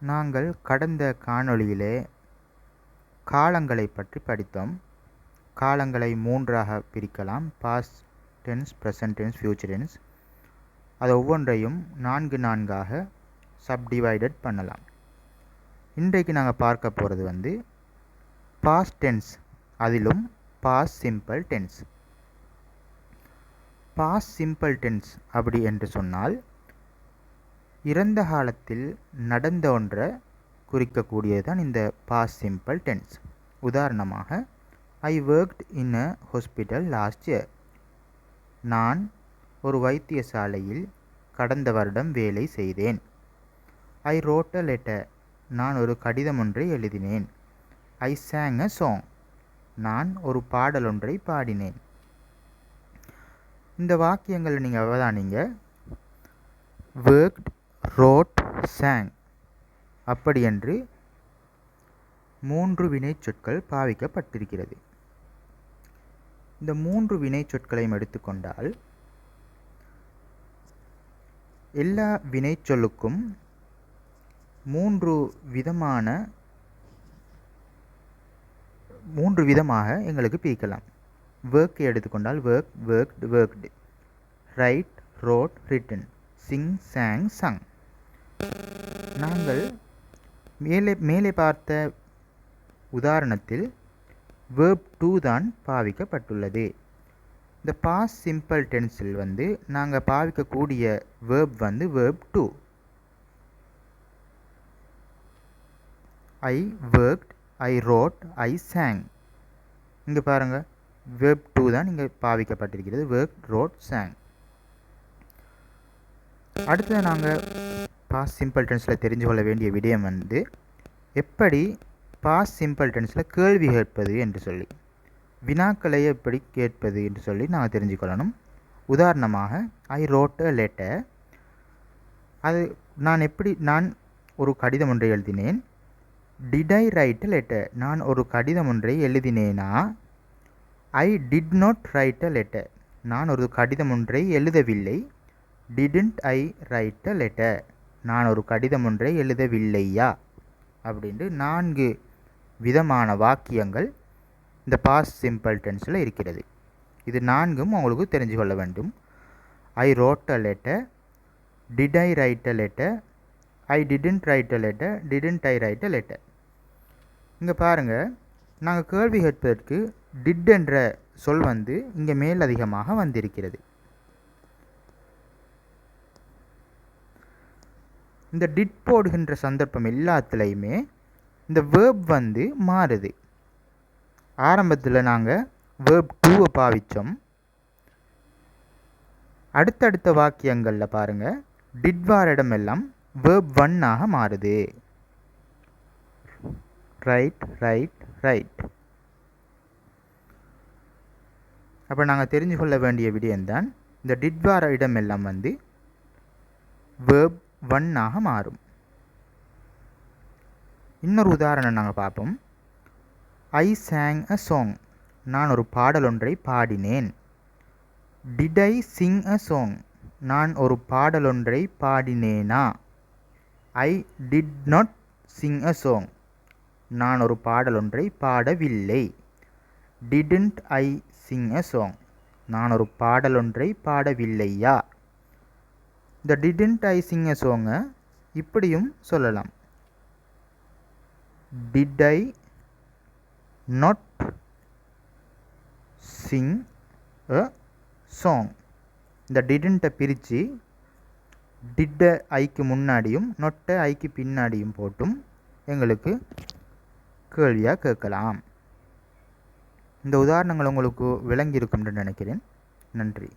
நாங்கள் கடந்த காணொளியிலே காலங்களை பற்றி படித்தோம். காலங்களை மூன்றாக பிரிக்கலாம். Past tense present tense future tense அது ஒவ்வொன்றையும் நான்கு நான்காக சப்டிவைடட் பண்ணலாம். இன்றைக்கு நாங்கள் பார்க்க போகிறது வந்து பாஸ்ட் டென்ஸ் அதிலும் past simple tense past simple tense அப்படி என்று சொன்னால் இறந்த காலத்தில் நடந்த ஒன்றை குறிக்கக்கூடியது தான் இந்த பாஸ் சிம்பிள் டென்ஸ் உதாரணமாக I worked in a hospital last year நான் ஒரு வைத்தியசாலையில் கடந்த வருடம் வேலை செய்தேன். ஐ ரோட் அ லெட்டர் நான் ஒரு கடிதம் ஒன்றை எழுதினேன். ஐ சேங் அ சாங் நான் ஒரு பாடல் ஒன்றை பாடினேன். இந்த வாக்கியங்களை நீங்கள் அவதானிங்க. Worked wrote sang. அப்படியென்று மூன்று வினைச்சொற்கள் பாவிக்கப்பட்டிருக்கிறது. இந்த மூன்று வினைச்சொற்களையும் எடுத்துக்கொண்டால் எல்லா வினைச்சொல்லுக்கும் மூன்று விதமான மூன்று விதமாக எங்களுக்கு பிரிக்கலாம். ஒர்க்கை எடுத்துக்கொண்டால் work worked worked write wrote written. Sing sang sung. நாங்கள் மேலே மேலே பார்த்த உதாரணத்தில் வேர்ப் டூ தான் பாவிக்கப்பட்டுள்ளது. இந்த பாஸ் சிம்பிள் டென்ஸில் வந்து நாங்கள் பாவிக்கக்கூடிய வேர்ப் வந்து verb two I worked I wrote I sang இங்கே பாருங்கள் வேர்ப் டூ தான் இங்கே பாவிக்கப்பட்டிருக்கிறது. ஒர்க் ரோட் சேங் அடுத்தது நாங்கள் பாஸ் சிம்பிள் டென்ஸில் தெரிஞ்சு கொள்ள வேண்டிய விடயம் வந்து எப்படி பாஸ் சிம்பிள் டென்ஸில் கேள்வி கேட்பது என்று சொல்லி வினாக்களை எப்படி கேட்பது என்று சொல்லி நாங்கள் தெரிஞ்சுக்கொள்ளணும் உதாரணமாக ஐ ரோட் அ லெட்டர் அது நான் எப்படி நான் ஒரு கடிதம் ஒன்றை எழுதினேன். Did I write a letter நான் ஒரு கடிதம் ஒன்றை எழுதினேனா? I did not write a letter நான் ஒரு கடிதம் ஒன்றை எழுதவில்லை. Didn't I write a letter நான் ஒரு கடிதம் ஒன்றை எழுதவில்லையா? அப்படின்ட்டு நான்கு விதமான வாக்கியங்கள் இந்த பாஸ் சிம்பிள் டென்ஸில் இருக்கிறது. இது நான்கும் உங்களுக்கு தெரிஞ்சு கொள்ள வேண்டும். I wrote a letter did I write a letter I didn't write a letter didn't I write a letter இங்கே பாருங்கள் நாங்கள் கேள்வி கேட்பதற்கு டிட் என்ற சொல் வந்து இங்கே மேல் அதிகமாக வந்திருக்கிறது. இந்த டிட் போடுகின்ற சந்தர்ப்பம் எல்லாத்துலேயுமே இந்த வேர்ப் வந்து மாறுது. ஆரம்பத்தில் நாங்கள் வேர்ப் டூவை பாவித்தோம் அடுத்தடுத்த வாக்கியங்களில் பாருங்கள் டிட் வார இடமெல்லாம் வேர்ப் ஒன்னாக மாறுது. ரைட் ரைட் ரைட் அப்போ நாங்கள் தெரிஞ்சு கொள்ள வேண்டிய விடயம்தான் இந்த டிட்வார இடமெல்லாம் வந்து வேர்ப் ஒன்னாக மாறும். இன்னொரு உதாரணம் நாங்கள் பார்ப்போம். ஐ சாங் அ சாங் நான் ஒரு பாடல் ஒன்றை பாடினேன். Did I sing a song நான் ஒரு பாடல் ஒன்றை பாடினேனா? I did not sing a song நான் ஒரு பாடல் ஒன்றை பாடவில்லை. Didn't I sing a song நான் ஒரு பாடல் ஒன்றை பாடவில்லையா? த டிடன்ட் ஐ சிங் அ சோங்கை இப்படியும் சொல்லலாம். Did I not sing a song இந்த டிடன்ட்டை பிரித்து டிட்ட ஐக்கு முன்னாடியும் நொட்டை ஐக்கு பின்னாடியும் போட்டும் எங்களுக்கு கேள்வியாக கேட்கலாம். இந்த உதாரணங்கள் உங்களுக்கு விளங்கியிருக்கும்னு நினைக்கிறேன். நன்றி.